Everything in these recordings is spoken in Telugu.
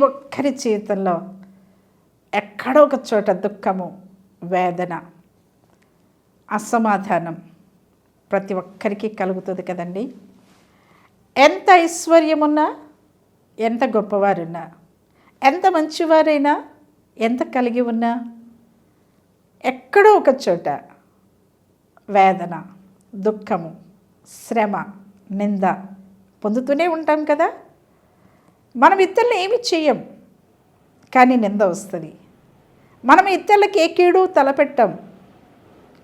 ఒక్కరి జీవితంలో ఎక్కడో ఒక చోట దుఃఖము వేదన అసమాధానం ప్రతి ఒక్కరికి కలుగుతుంది కదండి. ఎంత ఐశ్వర్యమున్నా ఎంత గొప్పవారున్నా ఎంత మంచివారైనా ఎంత కలిగి ఉన్నా ఎక్కడో ఒక చోట వేదన దుఃఖము శ్రమ నింద పొందుతూనే ఉంటాం కదా. మనం ఇతరులు ఏమి చేయం కానీ నింద వస్తుంది. మనం ఇతరులకి ఏ కీడు తలపెట్టాం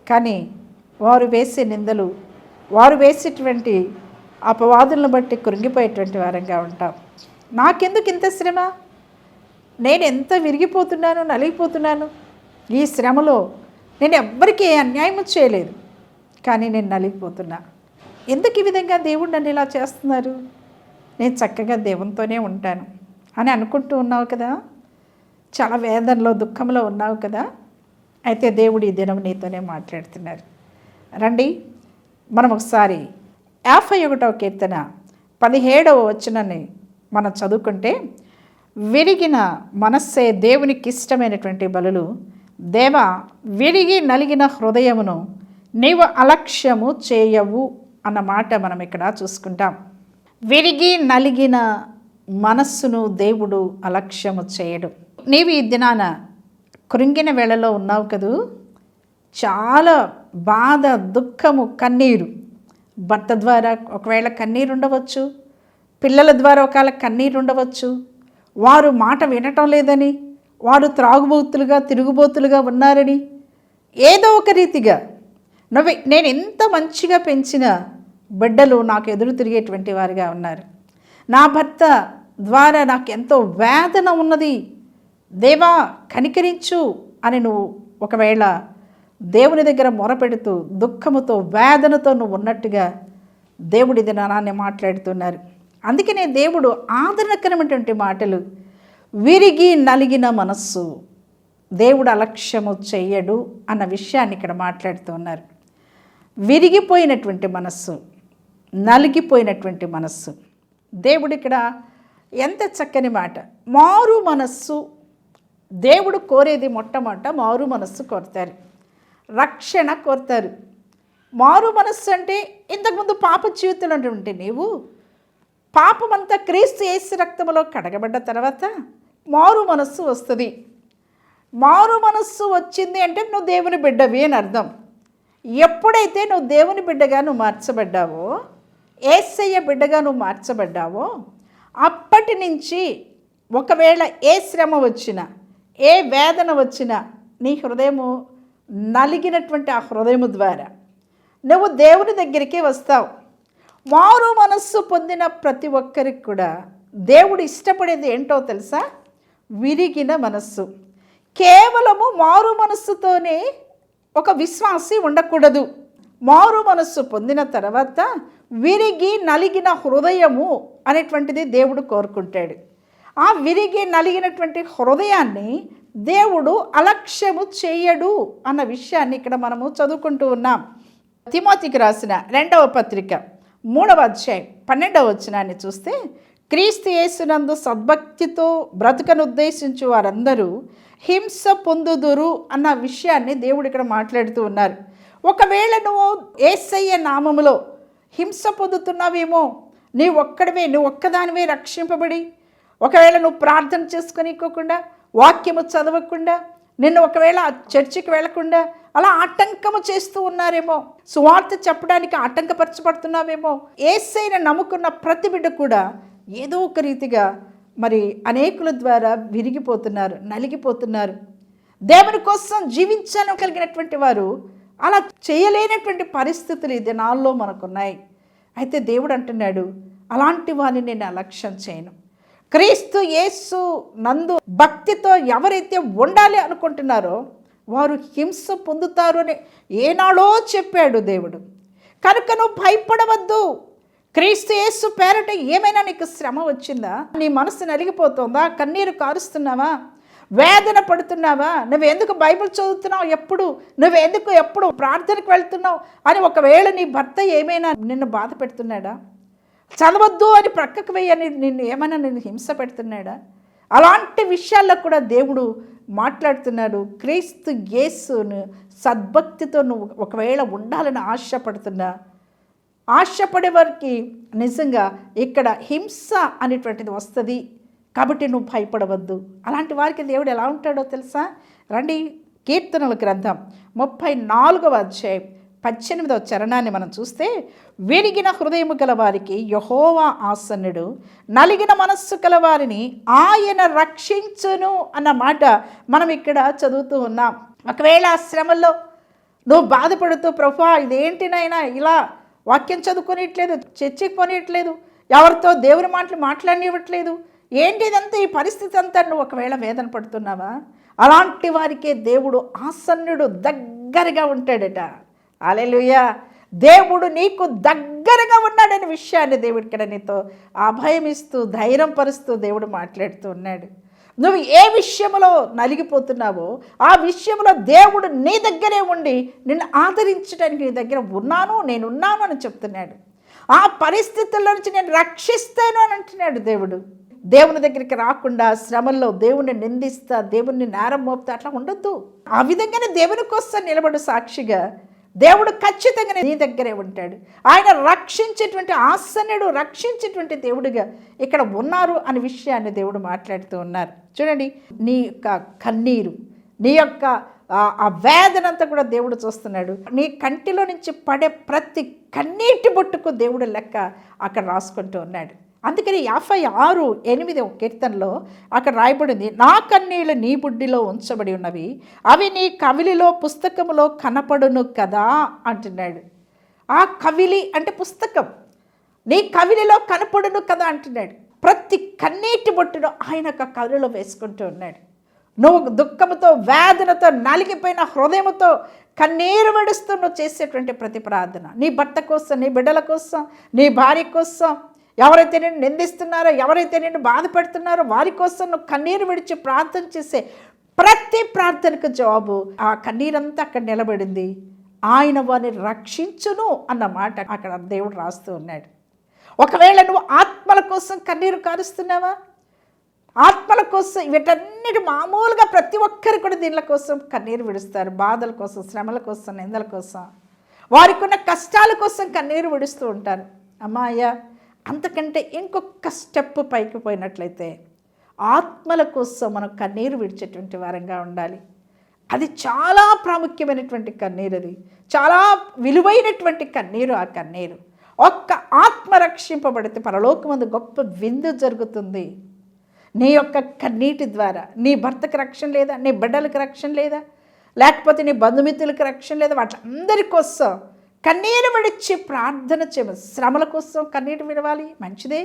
కానీ వారు వేసే నిందలు వారు వేసేటువంటి అపవాదులను బట్టి కృంగిపోయేటువంటి వారంగా ఉంటాం. నాకెందుకు ఇంత శ్రమ? నేను ఎంత విరిగిపోతున్నాను నలిగిపోతున్నాను? ఈ శ్రమలో నేను ఎవ్వరికీ ఏ అన్యాయం చేయలేదు కానీ నేను నలిగిపోతున్నా. ఎందుకు ఈ విధంగా దేవుడు నన్ను ఇలా చేస్తున్నారు? నేను చక్కగా దేవునితోనే ఉంటాను అని అనుకుంటూ ఉన్నావు కదా? చాలా వేదనలో దుఃఖంలో ఉన్నావు కదా? అయితే దేవుడు ఈ దినం నీతోనే మాట్లాడుతున్నారు. రండి మనం ఒకసారి యాభై ఒకటవ కీర్తన పదిహేడవ వచనాన్ని మనం చదువుకుంటే విరిగిన మనస్సే దేవునికి ఇష్టమైనటువంటి బలులు దేవ విరిగి నలిగిన హృదయమును నీవు అలక్ష్యము చేయవు అన్న మాట మనం ఇక్కడ చూసుకుంటాం. విరిగి నలిగిన మనస్సును దేవుడు అలక్ష్యము చేయడు. నీవు ఈ దినాన కృంగిన వేళలో ఉన్నావు కదూ? చాలా బాధ దుఃఖము కన్నీరు. భర్త ద్వారా ఒకవేళ కన్నీరు ఉండవచ్చు పిల్లల ద్వారా ఒకవేళ కన్నీరు ఉండవచ్చు వారు మాట వినటం లేదని వారు త్రాగుబోతులుగా తిరుగుబోతులుగా ఉన్నారని ఏదో ఒక రీతిగా నువ్వు నేను ఎంత మంచిగా పెంచిన బిడ్డలు నాకు ఎదురు తిరిగేటువంటి వారిగా ఉన్నారు. నా భర్త ద్వారా నాకు ఎంతో వేదన ఉన్నది. దేవా కనికరించు అని నువ్వు ఒకవేళ దేవుని దగ్గర మొరపెడుతూ దుఃఖముతో వేదనతో నువ్వు ఉన్నట్టుగా దేవుడి దినాన్ని మాట్లాడుతున్నారు. అందుకనే దేవుడు ఆదరణకరమైనటువంటి మాటలు విరిగి నలిగిన మనస్సు దేవుడు అలక్ష్యము చెయ్యడు అన్న విషయాన్ని ఇక్కడ మాట్లాడుతున్నారు. విరిగిపోయినటువంటి మనస్సు నలిగిపోయినటువంటి మనస్సు. దేవుడు ఇక్కడ ఎంత చక్కని మాట. మారు మనస్సు. దేవుడు కోరేది మొట్టమొదట మారు మనస్సు కోరుతారు. రక్షణ కోరుతారు. మారు మనస్సు అంటే ఇంతకుముందు పాప జీవితంలో ఉంటే నీవు పాపమంతా క్రీస్తు యేసు రక్తములో కడగబడ్డ తర్వాత మారు మనస్సు వస్తుంది. మారు మనస్సు వచ్చింది అంటే నువ్వు దేవుని బిడ్డవి అని అర్థం. ఎప్పుడైతే నువ్వు దేవుని బిడ్డగా నువ్వు మార్చబడ్డావో ఏసయ్య బిడ్డగా నువ్వు మార్చబడ్డావో అప్పటి నుంచి ఒకవేళ ఏ శ్రమ వచ్చినా ఏ వేదన వచ్చినా నీ హృదయము నలిగినటువంటి ఆ హృదయము ద్వారా నువ్వు దేవుని దగ్గరికి వస్తావు. మారు మనస్సు పొందిన ప్రతి ఒక్కరికి కూడా దేవుడు ఇష్టపడేది ఏంటో తెలుసా? విరిగిన మనస్సు. కేవలము మారు మనస్సుతోనే ఒక విశ్వాసి ఉండకూడదు. మారు మనస్సు పొందిన తర్వాత విరిగి నలిగిన హృదయము అనేటువంటిది దేవుడు కోరుకుంటాడు. ఆ విరిగి నలిగినటువంటి హృదయాన్ని దేవుడు అలక్ష్యము చేయడు అన్న విషయాన్ని ఇక్కడ మనము చదువుకుంటూ ఉన్నాం. తిమోతికి రాసిన రెండవ పత్రిక మూడవ అధ్యాయం పన్నెండవ వచనాన్ని చూస్తే క్రీస్తు యేసునందు సద్భక్తితో బ్రతుకనుద్దేశించు వారందరూ హింస పొందుదురు అన్న విషయాన్ని దేవుడు ఇక్కడ మాట్లాడుతూ ఉన్నారు. ఒకవేళ నువ్వు ఏసయ్య నామములో హింస పొందుతున్నావేమో? నీ ఒక్కడివే నువ్వు ఒక్కదానివే రక్షింపబడి ఒకవేళ నువ్వు ప్రార్థన చేసుకునికోకుండా వాక్యము చదవకుండా నిన్ను ఒకవేళ చర్చికి వెళ్ళకుండా అలా ఆటంకము చేస్తూ ఉన్నారేమో? సువార్త చెప్పడానికి ఆటంకపరచబడుతున్నావేమో? ఏసైన నమ్ముకున్న ప్రతి బిడ్డ కూడా ఏదో ఒక రీతిగా మరి అనేకుల ద్వారా విరిగిపోతున్నారు నలిగిపోతున్నారు. దేవుని కోసం జీవించాలని కలిగినటువంటి వారు అలా చేయలేనటువంటి పరిస్థితులు ఈ దినాల్లో మనకున్నాయి. అయితే దేవుడు అంటున్నాడు అలాంటి వారిని నేను అలక్ష్యం చేయను. క్రీస్తు యేసు నందు భక్తితో ఎవరైతే ఉండాలి అనుకుంటున్నారో వారు హింస పొందుతారు అని ఏనాడో చెప్పాడు దేవుడు. కనుక నువ్వు భయపడవద్దు. క్రీస్తు యేసు పేరట ఏమైనా నీకు శ్రమ వచ్చిందా? నీ మనసు నలిగిపోతుందా? కన్నీరు కారుస్తున్నావా? వేదన పడుతున్నావా? నువ్వు ఎందుకు బైబిల్ చదువుతున్నావు ఎప్పుడు? నువ్వు ఎందుకు ఎప్పుడు ప్రార్థనకు వెళ్తున్నావు? అని ఒకవేళ నీ భర్త ఏమైనా నిన్ను బాధ పెడుతున్నాడా? చదవద్దు అని ప్రక్కకు వేయని నిన్ను ఏమైనా నిన్ను హింస పెడుతున్నాడా? అలాంటి విషయాల్లో కూడా దేవుడు మాట్లాడుతున్నాడు. క్రీస్తు యేసును సద్భక్తితో నువ్వు ఒకవేళ ఉండాలని ఆశపడుతున్నా ఆశపడే వారికి నిజంగా ఇక్కడ హింస అనేటువంటిది వస్తుంది. కాబట్టి నువ్వు భయపడవద్దు. అలాంటి వారికి దేవుడు ఎలా ఉంటాడో తెలుసా? రండి కీర్తనల గ్రంథం ముప్పై నాలుగవ అధ్యాయం పద్దెనిమిదవ చరణాన్ని మనం చూస్తే విరిగిన హృదయము గల వారికి యహోవా ఆసన్నుడు నలిగిన మనస్సు గల వారిని ఆయన రక్షించును అన్న మాట మనం ఇక్కడ చదువుతూ ఉన్నాం. ఒకవేళ ఆ శ్రమల్లో నువ్వు బాధపడుతూ ప్రభా ఇదేంటినైనా ఇలా వాక్యం చదువుకొనిట్లేదు చర్చికి పోనీయట్లేదు ఎవరితో దేవుని మాటలు మాట్లాడనివ్వట్లేదు ఏంటి ఇదంతా ఈ పరిస్థితి అంతా నువ్వు ఒకవేళ వేదన పడుతున్నావా? అలాంటి వారికే దేవుడు ఆసన్నుడు దగ్గరగా ఉంటాడట. అలెలుయ్య దేవుడు నీకు దగ్గరగా ఉన్నాడనే విషయాన్ని దేవుడు ఇక్కడ నీతో అభయమిస్తూ ధైర్యం పరుస్తూ దేవుడు మాట్లాడుతూ ఉన్నాడు. నువ్వు ఏ విషయంలో నలిగిపోతున్నావో ఆ విషయంలో దేవుడు నీ దగ్గరే ఉండి నిన్ను ఆదరించడానికి నీ దగ్గర ఉన్నాను నేనున్నాను అని చెప్తున్నాడు. ఆ పరిస్థితుల నుంచి నేను రక్షిస్తాను అని అంటున్నాడు దేవుడు. దేవుని దగ్గరికి రాకుండా శ్రమల్లో దేవుణ్ణి నిందిస్తా దేవుణ్ణి నేరం మోపుతా అట్లా ఉండొద్దు. ఆ విధంగానే దేవుని కోసం నిలబడు సాక్షిగా దేవుడు ఖచ్చితంగా నీ దగ్గరే ఉంటాడు. ఆయన రక్షించేటువంటి ఆసనుడు రక్షించేటువంటి దేవుడిగా ఇక్కడ ఉన్నారు అనే విషయాన్ని దేవుడు మాట్లాడుతూ ఉన్నారు. చూడండి నీ యొక్క కన్నీరు నీ యొక్క ఆ వేదనంతా కూడా దేవుడు చూస్తున్నాడు. నీ కంటిలో నుంచి పడే ప్రతి కన్నీటి బొట్టుకు దేవుడు లెక్క అక్కడ రాసుకుంటూ ఉన్నాడు. అందుకని యాభై ఆరు ఎనిమిది కీర్తనలో అక్కడ రాయబడింది నా కన్నీళ్ళు నీ బుడ్డిలో ఉంచబడి ఉన్నవి అవి నీ కవిలిలో పుస్తకములో కనపడును కదా అంటున్నాడు. ఆ కవిలి అంటే పుస్తకం. నీ కవిలిలో కనపడును కదా అంటున్నాడు. ప్రతి కన్నీటి బొట్టును ఆయన ఒక కవిలో వేసుకుంటూ ఉన్నాడు. నువ్వు దుఃఖముతో వేదనతో నలిగిపోయిన హృదయంతో కన్నీరు విడుస్తూ నువ్వు చేసేటువంటి ప్రతి ప్రార్థన. నీ భర్త కోసం నీ బిడ్డల కోసం నీ భార్య కోసం ఎవరైతే నేను నిందిస్తున్నారో ఎవరైతే నేను బాధపెడుతున్నారో వారి కోసం నువ్వు కన్నీరు విడిచి ప్రార్థన చేసే ప్రతి ప్రార్థనకు జవాబు ఆ కన్నీరంతా అక్కడ నిలబడింది. ఆయన వారిని రక్షించును అన్నమాట అక్కడ దేవుడు రాస్తూ ఉన్నాడు. ఒకవేళ నువ్వు ఆత్మల కోసం కన్నీరు కారుస్తున్నావా? ఆత్మల కోసం వీటన్నిటి మామూలుగా ప్రతి ఒక్కరు కూడా దీనిల కోసం కన్నీరు విడుస్తారు. బాధల కోసం శ్రమల కోసం నిందల కోసం. వారికి ఉన్న కష్టాల కోసం కన్నీరు విడుస్తూ ఉంటారు. అమ్మాయ్యా అంతకంటే ఇంకొక స్టెప్ పైకి పోయినట్లయితే ఆత్మల కోసం మనం కన్నీరు విడిచేటువంటి వారంగా ఉండాలి. అది చాలా ప్రాముఖ్యమైనటువంటి కన్నీరు అది. చాలా విలువైనటువంటి కన్నీరు ఆ కన్నీరు. ఒక్క ఆత్మ రక్షింపబడితే పరలోకమందు గొప్ప విందు జరుగుతుంది. నీ యొక్క కన్నీటి ద్వారా నీ భర్తకు రక్షణ లేదా నీ బిడ్డలకు రక్షణ లేదా లేకపోతే నీ బంధుమిత్రులకు రక్షణ లేదా వాటి అందరి కోసం కన్నీరు విడిచి ప్రార్థన చేయ శ్రమల కోసం కన్నీరు విడవాలి మంచిదే.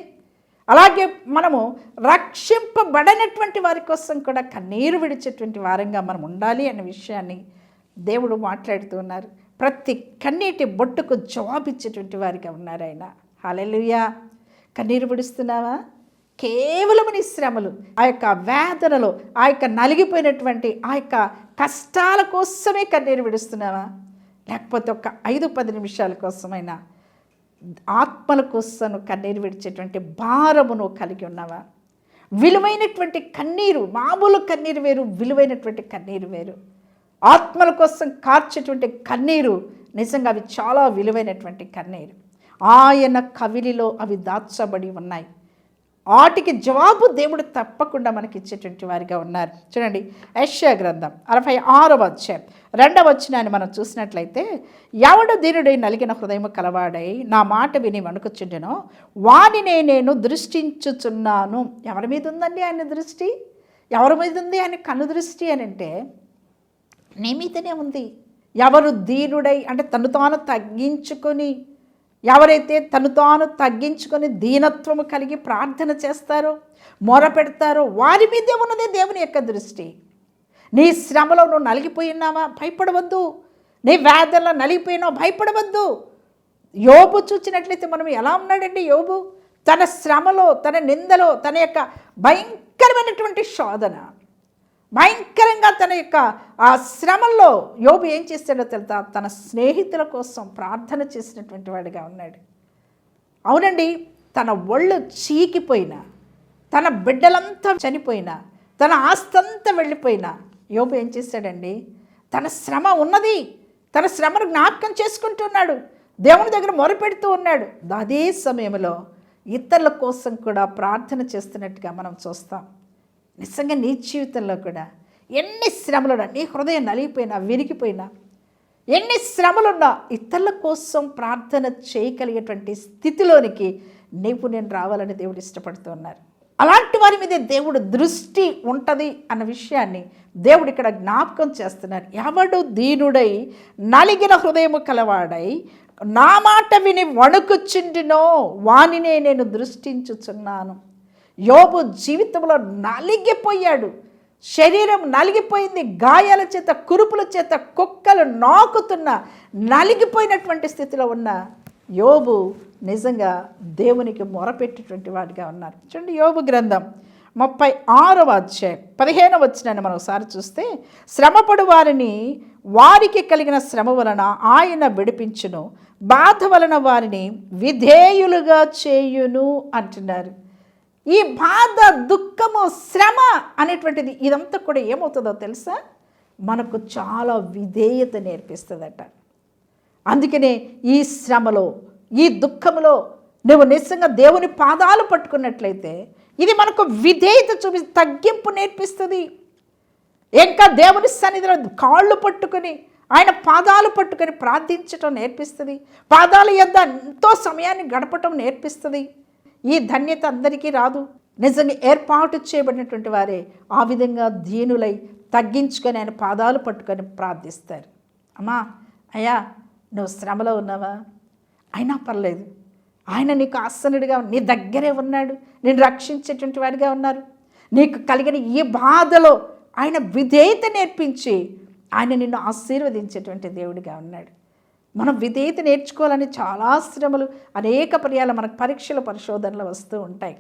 అలాగే మనము రక్షింపబడనటువంటి వారి కోసం కూడా కన్నీరు విడిచేటువంటి వారంగా మనం ఉండాలి అనే విషయాన్ని దేవుడు మాట్లాడుతున్నారు ప్రతి కన్నీటి బొట్టుకు జవాబిచ్చేటువంటి వారిగా ఉన్నారు ఆయన. హాలెలుయా కన్నీరు విడుస్తున్నావా? కేవలం నీ శ్రమలు ఆ యొక్క వేదనలో ఆ యొక్క నలిగిపోయినటువంటి ఆ యొక్క కష్టాల కోసమే కన్నీరు విడుస్తున్నావా? లేకపోతే ఒక ఐదు పది నిమిషాల కోసమైనా ఆత్మల కోసం కన్నీరు విడిచేటువంటి భారమును కలిగి ఉన్నావా? విలువైనటువంటి కన్నీరు మామూలు కన్నీరు వేరు విలువైనటువంటి కన్నీరు వేరు. ఆత్మల కోసం కార్చేటువంటి కన్నీరు నిజంగా అవి చాలా విలువైనటువంటి కన్నీరు. ఆయన కవిలిలో అవి దాచబడి ఉన్నాయి. వాటికి జవాబు దేవుడు తప్పకుండా మనకి ఇచ్చేటువంటి వారిగా ఉన్నారు. చూడండి యశ్యా గ్రంథం అరవై ఆరవ అధ్యాయం. రెండవ వచ్చినాన్ని మనం చూసినట్లయితే ఎవడు దీనుడై నలిగిన హృదయం కలవాడై నా మాట విని వణుకుచుండెనో వానినే నేను దృష్టించుచున్నాను. ఎవరి మీద ఉందండి ఆయన దృష్టి? ఎవరి మీద ఉంది ఆయన కన్ను దృష్టి అని అంటే నీ మీదనే ఉంది. ఎవరు దీనుడై అంటే తను తాను తగ్గించుకొని ఎవరైతే తను తాను తగ్గించుకొని దీనత్వము కలిగి ప్రార్థన చేస్తారో మొర పెడతారో వారి మీదే ఉన్నదే దేవుని యొక్క దృష్టి. నీ శ్రమలో నువ్వు నలిగిపోయినావా భయపడవద్దు. నీ వేదనలో నలిగిపోయినావు భయపడవద్దు. యోబు చూచినట్లయితే మనం ఎలా ఉన్నాడండి యోబు? తన శ్రమలో తన నిందలో తన యొక్క భయంకరమైనటువంటి శోధన. భయంకరంగా తన యొక్క ఆ శ్రమల్లో యోబు ఏం చేస్తాడో తెలుతా తన స్నేహితుల కోసం ప్రార్థన చేసినటువంటి వాడిగా ఉన్నాడు. అవునండి తన ఒళ్ళు చీకిపోయిన తన బిడ్డలంతా చనిపోయినా తన ఆస్తంతా వెళ్ళిపోయినా యోబు ఏం చేశాడండి తన శ్రమ ఉన్నది. తన శ్రమను జ్ఞాపకం చేసుకుంటున్నాడు. దేవుని దగ్గర మొరపెడుతూ ఉన్నాడు. అదే సమయంలో ఇతరుల కోసం కూడా ప్రార్థన చేస్తున్నట్టుగా మనం చూస్తాం. నిజంగా నీ జీవితంలో కూడా ఎన్ని శ్రమలున్నా నీ హృదయం నలిగిపోయినా విరిగిపోయినా ఎన్ని శ్రమలున్నా ఇతరుల కోసం ప్రార్థన చేయగలిగేటువంటి స్థితిలోనికి నీవు నేను రావాలని దేవుడు ఇష్టపడుతున్నారు అలాంటి వారి మీద దేవుడు దృష్టి ఉంటుంది అన్న విషయాన్ని దేవుడు ఇక్కడ జ్ఞాపకం చేస్తున్నారు ఎవడు దీనుడై నలిగిన హృదయము కలవాడై నా మాట విని వణుకుచుండినో వానినే నేను దృష్టించుచున్నాను. యోబు జీవితంలో నలిగిపోయాడు. శరీరం నలిగిపోయింది. గాయాల చేత కురుపుల చేత కుక్కలు నాకుతున్న నలిగిపోయినటువంటి స్థితిలో ఉన్న యోబు నిజంగా దేవునికి మొరపెట్టేటువంటి వాడిగా ఉన్నారు. చూడండి యోబు గ్రంథం ముప్పై ఆరవ అధ్యాయం పదిహేను వచ్చినాన్ని మనం ఒకసారి చూస్తే శ్రమపడు వారిని వారికి కలిగిన శ్రమ వలన ఆయన విడిపించును. బాధ వలన వారిని విధేయులుగా చేయును అంటున్నారు. ఈ బాధ దుఃఖము శ్రమ అనేటువంటిది ఇదంతా కూడా ఏమవుతుందో తెలుసా? మనకు చాలా విధేయత నేర్పిస్తుందట. అందుకనే ఈ శ్రమలో ఈ దుఃఖంలో నువ్వు నిజంగా దేవుని పాదాలు పట్టుకున్నట్లయితే ఇది మనకు విధేయత చూపి తగ్గింపు నేర్పిస్తుంది. ఇంకా దేవుని సన్నిధిలో కాళ్ళు పట్టుకొని ఆయన పాదాలు పట్టుకొని ప్రార్థించటం నేర్పిస్తుంది. పాదాల యొద్ద ఎంతో సమయాన్ని గడపటం నేర్పిస్తుంది. ఈ ధన్యత అందరికీ రాదు. నిజంగా ఏర్పాటు చేయబడినటువంటి వారే ఆ విధంగా దీనులై తగ్గించుకొని ఆయన పాదాలు పట్టుకొని ప్రార్థిస్తారు. అమ్మా అయ్యా నువ్వు శ్రమలో ఉన్నావా? అయినా పర్లేదు. ఆయన నీకు ఆసనుడిగా నీ దగ్గరే ఉన్నాడు. నేను రక్షించేటువంటి వాడిగా ఉన్నారు. నీకు కలిగిన ఈ బాధలో ఆయన విధేయత నేర్పించి ఆయన నిన్ను ఆశీర్వదించేటువంటి దేవుడిగా ఉన్నాడు. మనం విధేయత నేర్చుకోవాలని చాలా శ్రమలు అనేక పర్యాలు మనకు పరీక్షలు పరిశోధనలు వస్తూ ఉంటాయి.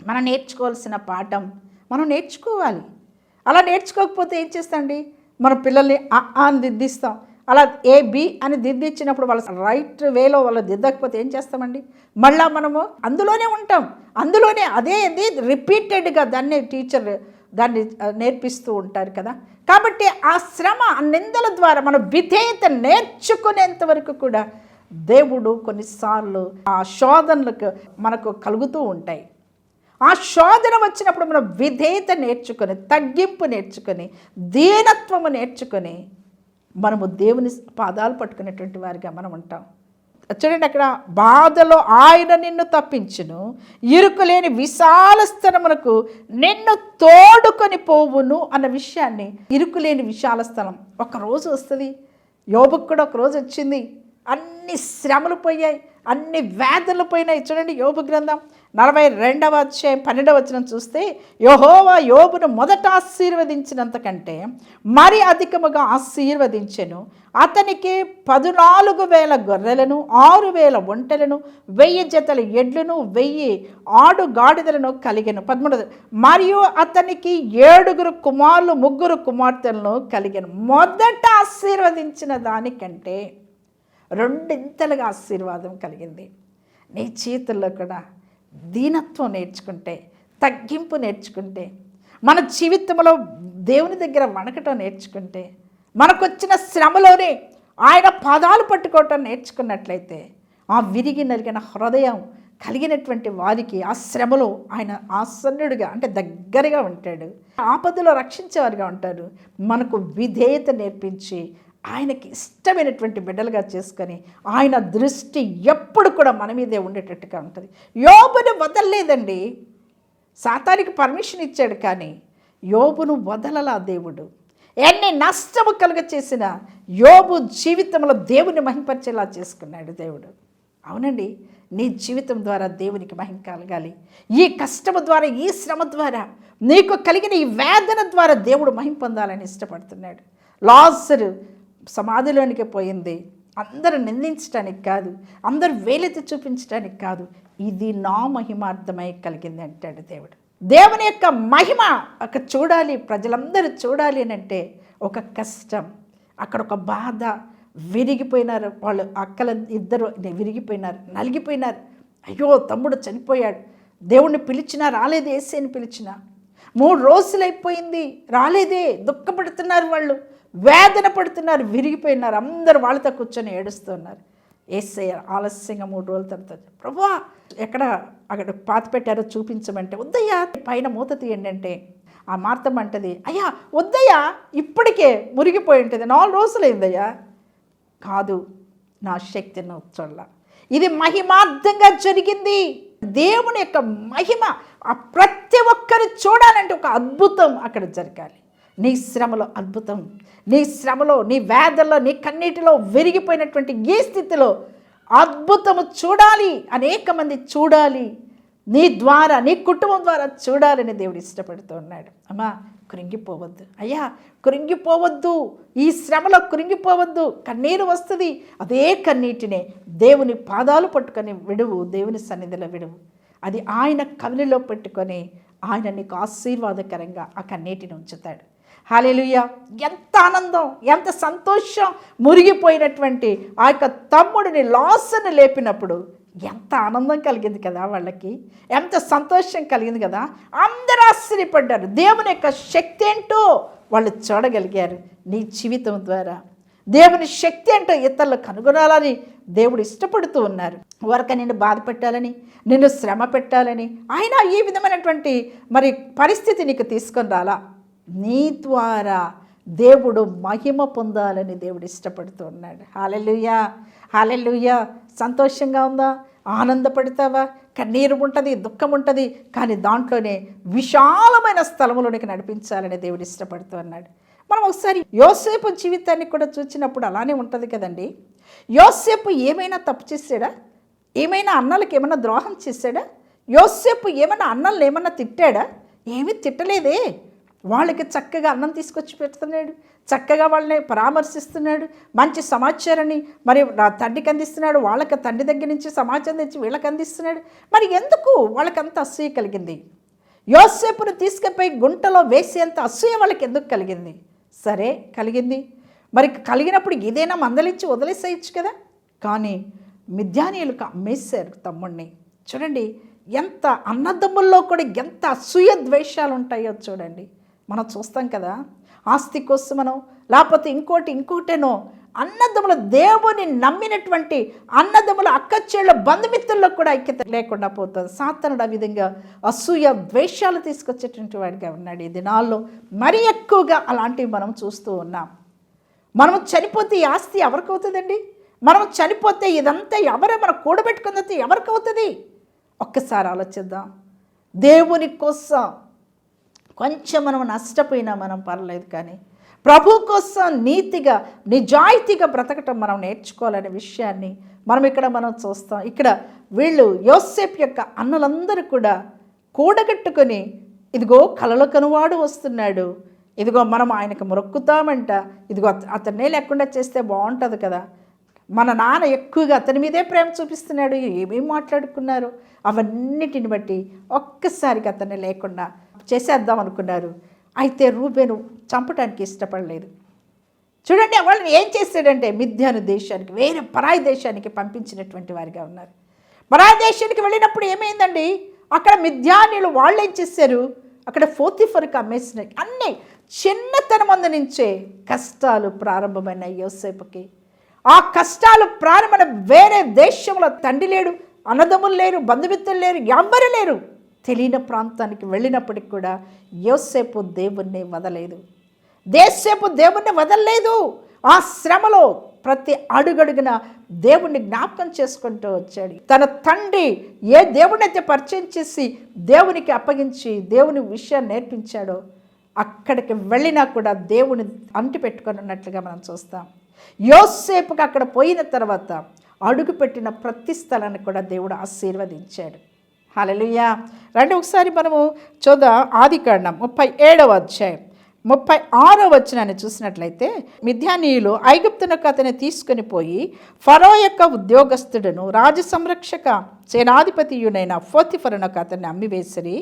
మనం నేర్చుకోవాల్సిన పాఠం మనం నేర్చుకోవాలి. అలా నేర్చుకోకపోతే ఏం చేస్తాండి మన పిల్లల్ని ఆ అని దిద్దిస్తాం. అలా ఏ బి అని దిద్దిచ్చినప్పుడు వాళ్ళ రైట్ వేలో వాళ్ళు దిద్దకపోతే ఏం చేస్తామండి? మళ్ళా మనము అందులోనే ఉంటాం. అందులోనే అదే ఇది రిపీటెడ్గా దాన్ని టీచర్ దాన్ని నేర్పిస్తూ ఉంటారు కదా. కాబట్టి ఆ శ్రమ ఆ నిందల ద్వారా మనం విధేయత నేర్చుకునేంత వరకు కూడా దేవుడు కొన్నిసార్లు ఆ శోధనలకు మనకు కలుగుతూ ఉంటాయి. ఆ శోధన వచ్చినప్పుడు మనం విధేయత నేర్చుకొని తగ్గింపు నేర్చుకొని దీనత్వము నేర్చుకొని మనము దేవుని పాదాలు పట్టుకునేటువంటి వారిగా మనం ఉంటాం. చూడండి అక్కడ బాధలో ఆయన నిన్ను తప్పించును. ఇరుకులేని విశాల స్థలమునకు నిన్ను తోడుకొని పోవును అన్న విషయాన్ని ఇరుకులేని విశాల స్థలం. ఒక రోజు వస్తుంది. యోబుకు కూడా ఒక రోజు వచ్చింది. అన్ని శ్రమలు పోయాయి. అన్ని వ్యాధులు పోయినాయి. చూడండి యోబు గ్రంథం. నలభై రెండవ అధ్యాయం పన్నెండవ వచనం చూస్తే యహోవా యోబును మొదట ఆశీర్వదించినంత కంటే మరి అధికముగా ఆశీర్వదించెను. అతనికి పదునాలుగు వేల గొర్రెలను ఆరు వేల ఒంటెలను వెయ్యి జతల ఎడ్లను వెయ్యి ఆడు గాడిదలను కలిగెను. పదమూడవ మరియు అతనికి ఏడుగురు కుమారులు ముగ్గురు కుమార్తెలను కలిగాను. మొదట ఆశీర్వదించిన దానికంటే రెండింతలుగా ఆశీర్వాదం కలిగింది. నీ చేతుల్లో కూడా దీనత్వం నేర్చుకుంటే తగ్గింపు నేర్చుకుంటే మన జీవితంలో దేవుని దగ్గర వణకటం నేర్చుకుంటే మనకొచ్చిన శ్రమలోనే ఆయన పాదాలు పట్టుకోవటం నేర్చుకున్నట్లయితే ఆ విరిగి నలిగిన హృదయం కలిగినటువంటి వారికి ఆ శ్రమలో ఆయన ఆసన్నుడిగా అంటే దగ్గరగా ఉంటాడు. ఆపదలో రక్షించేవారుగా ఉంటాడు మనకు విధేయత నేర్పించి ఆయనకి ఇష్టమైనటువంటి బిడ్డలుగా చేసుకొని ఆయన దృష్టి ఎప్పుడు కూడా మన మీదే ఉండేటట్టుగా ఉంటుంది. యోబును వదలలేదండి. సాతానికి పర్మిషన్ ఇచ్చాడు కానీ యోబును వదలలా దేవుడు. ఎన్ని నష్టము కలుగ చేసిన యోబు జీవితంలో దేవుని మహింపరిచేలా చేసుకున్నాడు దేవుడు. అవునండి నీ జీవితం ద్వారా దేవునికి మహిం కలగాలి. ఈ కష్టము ద్వారా ఈ శ్రమ ద్వారా నీకు కలిగిన ఈ వేదన ద్వారా దేవుడు మహిం పొందాలని ఇష్టపడుతున్నాడు. లాసరు సమాధిలోనికి పోయింది. అందరూ నిందించడానికి కాదు అందరూ వేలెత్తి చూపించడానికి కాదు. ఇది నా మహిమార్థమై కలిగింది అంటాడు దేవుడు. దేవుని యొక్క మహిమ అక్కడ చూడాలి ప్రజలందరూ చూడాలి అని అంటే ఒక కష్టం. అక్కడ ఒక బాధ. విరిగిపోయినారు. వాళ్ళు అక్కల ఇద్దరు విరిగిపోయినారు నలిగిపోయినారు. అయ్యో తమ్ముడు చనిపోయాడు. దేవుణ్ణి పిలిచినా రాలేదు ఏసేని పిలిచినా. మూడు రోజులైపోయింది. రాలేదే దుఃఖపడుతున్నారు వాళ్ళు. వేదన పడుతున్నారు విరిగిపోయినారు అందరు వాళ్ళతో కూర్చొని ఏడుస్తున్నారు. ఏసయ్య ఆలస్యంగా మూడు రోజుల తర్వాత ప్రభువా ఎక్కడ అక్కడ పాత పెట్టారో చూపించమంటే వద్దయ్యా పైన మూత తీయండి అంటే. ఆ మార్తం అంటది అయ్యా వద్దయ్యా ఇప్పటికే మురిగిపోయి ఉంటుంది నాలుగు రోజులైందయ్యా కాదు నా శక్తిని చూడాల. ఇది మహిమార్థంగా జరిగింది. దేవుని యొక్క మహిమ ఆ ప్రతి ఒక్కరు చూడాలంటే ఒక అద్భుతం అక్కడ జరగాలి. నీ శ్రమలో అద్భుతం. నీ శ్రమలో నీ వేదల్లో నీ కన్నీటిలో విరిగిపోయినటువంటి ఈ స్థితిలో అద్భుతము చూడాలి. అనేక మంది చూడాలి. నీ ద్వారా నీ కుటుంబం ద్వారా చూడాలని దేవుడు ఇష్టపడుతూ ఉన్నాడు. అమ్మా కృంగిపోవద్దు. అయ్యా కృంగిపోవద్దు. ఈ శ్రమలో కృంగిపోవద్దు. కన్నీరు వస్తుంది. అదే కన్నీటినే దేవుని పాదాలు పట్టుకొని విడువు దేవుని సన్నిధిలో విడువు. అది ఆయన కవిలిలో పెట్టుకొని ఆయన నీకు ఆశీర్వాదకరంగా ఆ కన్నీటిని ఉంచుతాడు. హాలేలుయ్య ఎంత ఆనందం ఎంత సంతోషం మురిగిపోయినటువంటి ఆ యొక్క తమ్ముడిని లాస్ని లేపినప్పుడు ఎంత ఆనందం కలిగింది కదా వాళ్ళకి ఎంత సంతోషం కలిగింది కదా. అందరూ ఆశ్చర్యపడ్డారు. దేవుని యొక్క శక్తి ఏంటో వాళ్ళు చూడగలిగారు నీ జీవితం ద్వారా. దేవుని శక్తి ఏంటో ఇతరులు కనుగొనాలని దేవుడు ఇష్టపడుతూ ఉన్నారు. వరక నిన్ను బాధ పెట్టాలని నిన్ను శ్రమ పెట్టాలని ఆయన ఈ విధమైనటువంటి మరి పరిస్థితి నీకు తీసుకొని రాలా? నీ ద్వారా దేవుడు మహిమ పొందాలని దేవుడు ఇష్టపడుతూ ఉన్నాడు. హాలెలుయా హాలెలుయ్యా సంతోషంగా ఉందా? ఆనందపడతావా? కన్నీరు ఉంటుంది దుఃఖం ఉంటుంది కానీ దాంట్లోనే విశాలమైన స్థలములోనికి నడిపించాలని దేవుడు ఇష్టపడుతూ ఉన్నాడు. మనం ఒకసారి యోసేపు జీవితాన్ని కూడా చూసినప్పుడు అలానే ఉంటుంది కదండి. యోసేపు ఏమైనా తప్పు చేశాడా? ఏమైనా అన్నలకు ఏమైనా ద్రోహం చేశాడా? యోసేపు ఏమైనా అన్నలను ఏమైనా తిట్టాడా? ఏమీ తిట్టలేదే. వాళ్ళకి చక్కగా అన్నం తీసుకొచ్చి పెడుతున్నాడు. చక్కగా వాళ్ళని పరామర్శిస్తున్నాడు. మంచి సమాచారాన్ని మరి నా తండ్రికి అందిస్తున్నాడు. వాళ్ళకి తండ్రి దగ్గర నుంచి సమాచారం తెచ్చి వీళ్ళకి అందిస్తున్నాడు. మరి ఎందుకు వాళ్ళకి అంత అసూయ కలిగింది? యోసేపును తీసుకుపోయి గుంటలో వేసేంత అసూయ వాళ్ళకి ఎందుకు కలిగింది? సరే కలిగింది. మరి కలిగినప్పుడు ఇదేనా మందలించి వదిలేసేయచ్చు కదా. కానీ మిథ్యానీయులకు అమ్మేశారు తమ్ముడిని చూడండి ఎంత అన్నదమ్ముల్లో కూడా ఎంత అసూయ ద్వేషాలు ఉంటాయో చూడండి. మనం చూస్తాం కదా ఆస్తి కోసం మనం లేకపోతే ఇంకోటి ఇంకోటేనో అన్నదమ్ముల దేవుని నమ్మినటువంటి అన్నదమ్ముల అక్కచ్చేళ్ళ బంధుమిత్రుల్లో కూడా ఐక్యత లేకుండా పోతుంది. సాతనుడు ఆ విధంగా అసూయ ద్వేషాలు తీసుకొచ్చేటువంటి వాడిగా ఉన్నాడు ఈ దినాల్లో. మరీ ఎక్కువగా అలాంటివి మనం చూస్తూ ఉన్నాం. మనం చనిపోతే ఈ ఆస్తి ఎవరికి అవుతుందండి? మనం చనిపోతే ఇదంతా ఎవరే మనం కూడబెట్టుకున్నది ఎవరికి అవుతుంది? ఒక్కసారి ఆలోచిద్దాం. దేవుని కోసం కొంచెం మనం నష్టపోయినా మనం పర్లేదు కానీ ప్రభు కోసం నీతిగా నిజాయితీగా బ్రతకటం మనం నేర్చుకోవాలనే విషయాన్ని మనం ఇక్కడ మనం చూస్తాం. ఇక్కడ వీళ్ళు యోసేపు యొక్క అన్నలందరూ కూడా కూడగట్టుకొని ఇదిగో కలలు కనువాడు వస్తున్నాడు. ఇదిగో మనం ఆయనకు మొక్కుతామంట ఇదిగో అతన్నే లేకుండా చేస్తే బాగుంటుంది కదా. మన నాన్న ఎక్కువగా అతని మీదే ప్రేమ చూపిస్తున్నాడు. ఏమేమి మాట్లాడుకున్నారు? అవన్నిటిని బట్టి ఒక్కసారిగా అతన్ని లేకుండా చేసేద్దాం అనుకున్నారు. అయితే రూబేను చంపడానికి ఇష్టపడలేదు. చూడండి వాళ్ళని ఏం చేశాడంటే మిథ్యాను దేశానికి వేరే పరాయి దేశానికి పంపించినటువంటి వారిగా ఉన్నారు. పరాయి దేశానికి వెళ్ళినప్పుడు ఏమైందండి? అక్కడ మిథ్యానులు వాళ్ళు ఏం చేశారు? అక్కడ ఫోర్తిఫర్కి అమ్మేసిన అన్నీ చిన్నతనం నుంచే కష్టాలు ప్రారంభమైన యోసేపుకి. ఆ కష్టాలు ప్రారంభమైన వేరే దేశంలో తండ్రి లేడు అన్నదమ్ములు లేరు బంధుమిత్రులు లేరు ఎవ్వరు లేరు. తెలియని ప్రాంతానికి వెళ్ళినప్పటికి కూడా యోసేపు దేవుణ్ణి వదలేదు. దేసేపు దేవుణ్ణి వదలలేదు. ఆ శ్రమలో ప్రతి అడుగడుగున దేవుణ్ణి జ్ఞాపకం చేసుకుంటూ వచ్చాడు. తన తండ్రి ఏ దేవుడైతే పరిచయం చేసి దేవునికి అప్పగించి దేవుని విషయాన్ని నేర్పించాడో అక్కడికి వెళ్ళినా కూడా దేవుని అంటి పెట్టుకొని ఉన్నట్లుగా మనం చూస్తాం. యోసేపుకి అక్కడ పోయిన తర్వాత అడుగు పెట్టిన ప్రతి స్థలాన్ని కూడా దేవుడు ఆశీర్వదించాడు. హల్లెలూయా. రండి ఒకసారి మనము చూద్దాం ఆది కాండం ముప్పై ఏడవ అధ్యాయం ముప్పై ఆరో వచనాన్ని చూసినట్లయితే మిథ్యానీయులు ఐగుప్తునకు అతని తీసుకుని పోయి ఫరో యొక్క ఉద్యోగస్తుడును రాజ సంరక్షక సేనాధిపతియునైన ఫోతిఫరునకు అతన్ని అమ్మివేసిరి.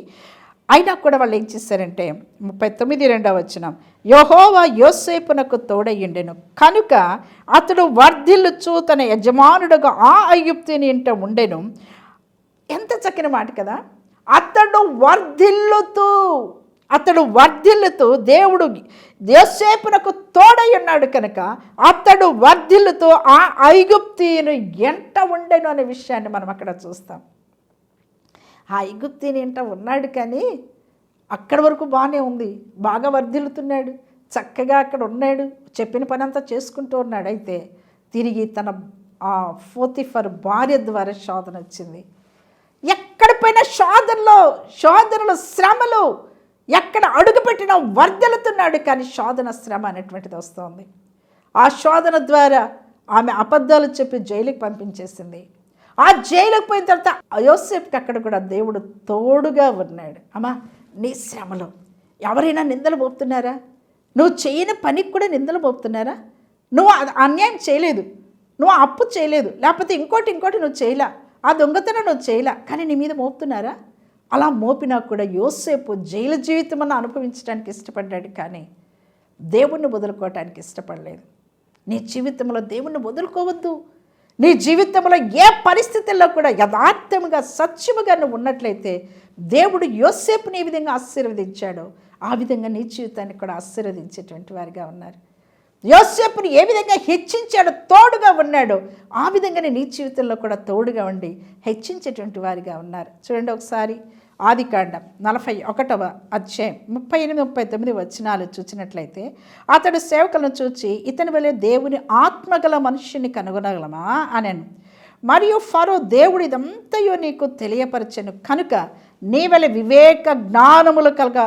అయినా కూడా వాళ్ళు ఏం చేశారంటే ముప్పై తొమ్మిది రెండవ వచనం యహోవా యోసేపునకు తోడయ్యుండెను. కనుక అతడు వర్ధిల్లుచు తన యజమానుడుగా ఆ అయ్యుప్తిని ఇంట ఉండెను. ఎంత చక్కని మాట కదా? అతడు వర్ధిల్లుతూ అతడు వర్ధిల్లుతూ దేవుడు యోసేపునకు తోడై ఉన్నాడు కనుక అతడు వర్ధిల్లుతూ ఆ ఐగుప్తీయును ఎంట ఉండెను అనే విషయాన్ని మనం అక్కడ చూస్తాం. ఆ ఐగుప్తీని ఎంట ఉన్నాడు కానీ అక్కడి వరకు బాగానే ఉంది. బాగా వర్ధిల్లుతున్నాడు. చక్కగా అక్కడ ఉన్నాడు. చెప్పిన పని అంతా చేసుకుంటూ ఉన్నాడు. అయితే తిరిగి తన ఆ ఫోతిఫర్ భార్య ద్వారా శోధన వచ్చింది. ఎక్కడ పోయిన శోధనలో శోధనలు శ్రమలు ఎక్కడ అడుగుపెట్టినా వర్ధలుతున్నాడు కానీ శోధన శ్రమ అనేటువంటిది వస్తుంది. ఆ శోధన ద్వారా ఆమె అబద్ధాలు చెప్పి జైలుకి పంపించేసింది. ఆ జైలుకి పోయిన తర్వాత యోసేపుకి అక్కడ కూడా దేవుడు తోడుగా ఉన్నాడు. అమ్మా నీ శ్రమలో ఎవరైనా నిందలు మోపుతున్నారా? నువ్వు చేయని పనికి కూడా నిందలు మోపుతున్నారా? నువ్వు అన్యాయం చేయలేదు. నువ్వు అప్పు చేయలేదు. లేకపోతే ఇంకోటి ఇంకోటి నువ్వు చేయలే? ఆ దొంగతనం నువ్వు చేయలే. కానీ నీ మీద మోపుతున్నారా? అలా మోపినా కూడా యోసేపు జైలు జీవితం అన్న అనుభవించడానికి ఇష్టపడ్డాడు కానీ దేవుణ్ణి వదులుకోవటానికి ఇష్టపడలేదు. నీ జీవితంలో దేవుణ్ణి వదులుకోవద్దు. నీ జీవితంలో ఏ పరిస్థితుల్లో కూడా యథార్థముగా సత్యముగా నువ్వు ఉన్నట్లయితే దేవుడు యోసేపుని ఏ విధంగా ఆశీర్వదించాడో ఆ విధంగా నీ జీవితాన్ని కూడా ఆశీర్వదించేటువంటి వారిగా ఉన్నారు. యోసేపుని ఏ విధంగా హెచ్చించాడు తోడుగా ఉన్నాడు ఆ విధంగానే నీ జీవితంలో కూడా తోడుగా ఉండి హెచ్చించేటువంటి వారిగా ఉన్నారు. చూడండి ఒకసారి ఆదికాండం నలభై ఒకటవ అధ్యాయం ముప్పై ఎనిమిది ముప్పై తొమ్మిది వచనాలు చూసినట్లయితే అతడు సేవకులను చూచి ఇతని వలె దేవుని ఆత్మగల మనుష్యుని కనుగొనగలమా? అనను. మరియు ఫరో దేవుడు ఇదంతయో నీకు తెలియపరచను. కనుక నీ వలె వివేక జ్ఞానములు కలగ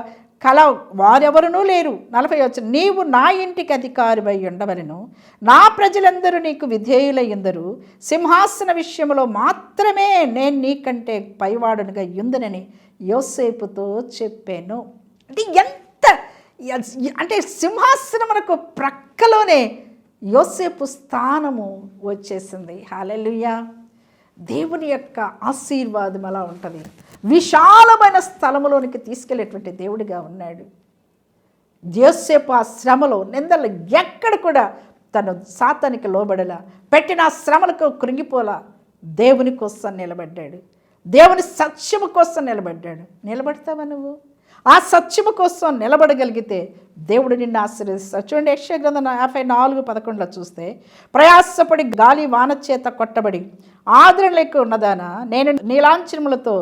కల వారెవరునూ లేరు. నలభై వచ్చిన నీవు నా ఇంటికి అధికారివై ఉండవలను. నా ప్రజలందరూ నీకు విధేయులయ్యందరు సింహాసన విషయంలో మాత్రమే నేను నీకంటే పైవాడునిగా ఉందనని యోసేపుతో చెప్పాను. అంటే ఎంత అంటే సింహాసనమునకు ప్రక్కలోనే యోసేపు స్థానము వచ్చేసింది. హాలెలుయా! దేవుని యొక్క ఆశీర్వాదం అలా ఉంటుంది. విశాలమైన స్థలములోనికి తీసుకెళ్ళేటువంటి దేవుడిగా ఉన్నాడు. జోసేపు ఆ శ్రమలో నిందలు ఎక్కడ కూడా తను సాతానికి లోబడలా. పెట్టిన ఆ శ్రమలకు కృంగిపోలా. దేవుని కోసం నిలబడ్డాడు. దేవుని సత్యము కోసం నిలబడ్డాడు. నిలబడతావా నువ్వు? ఆ సత్యము కోసం నిలబడగలిగితే దేవుడు నిన్ను ఆశ్రయిస్తాడు చూడండి యక్ష గ్రంథం యాభై నాలుగు పదకొండులో చూస్తే ప్రయాసపడి గాలి వాన చేత కొట్టబడి ఆదరణ లేక ఉన్నదానా? నేను నీలాంచనములతో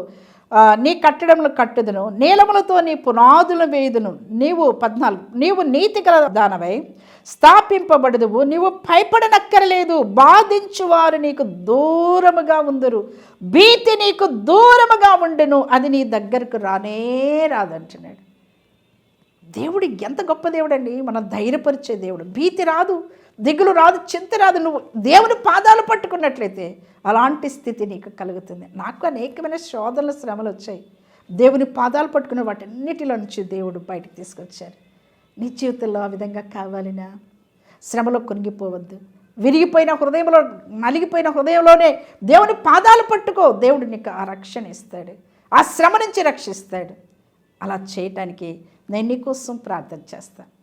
నీ కట్టడములు కట్టుదును నీలములతో నీ పునాదులు వేయుదును. నీవు పద్నాలుగు నీవు నీతి గల దానవై స్థాపింపబడదువు. నీవు భయపడనక్కరలేదు. బాధించువారు నీకు దూరముగా ఉందరు. భీతి నీకు దూరముగా ఉండును. అది నీ దగ్గరకు రానే రాదంటున్నాడు. దేవుడు ఎంత గొప్ప దేవుడు అండి మనం ధైర్యపరిచే దేవుడు. భీతి రాదు. దిగులు రాదు చింత రాదు. నువ్వు దేవుని పాదాలు పట్టుకున్నట్లయితే అలాంటి స్థితి నీకు కలుగుతుంది. నాకు అనేకమైన శోధనలు శ్రమలు వచ్చాయి. దేవుని పాదాలు పట్టుకున్న వాటన్నిటిలో నుంచి దేవుడు బయటకు తీసుకొచ్చారు నీ జీవితంలో ఆ విధంగా కావాలినా? శ్రమలో కొనిగిపోవద్దు. విరిగిపోయిన హృదయంలో నలిగిపోయిన హృదయంలోనే దేవుని పాదాలు పట్టుకో. దేవుడు నీకు ఆ రక్షణ ఇస్తాడు. ఆ శ్రమ నుంచి రక్షిస్తాడు. అలా చేయటానికి నేను నీకోసం ప్రార్థన చేస్తాను.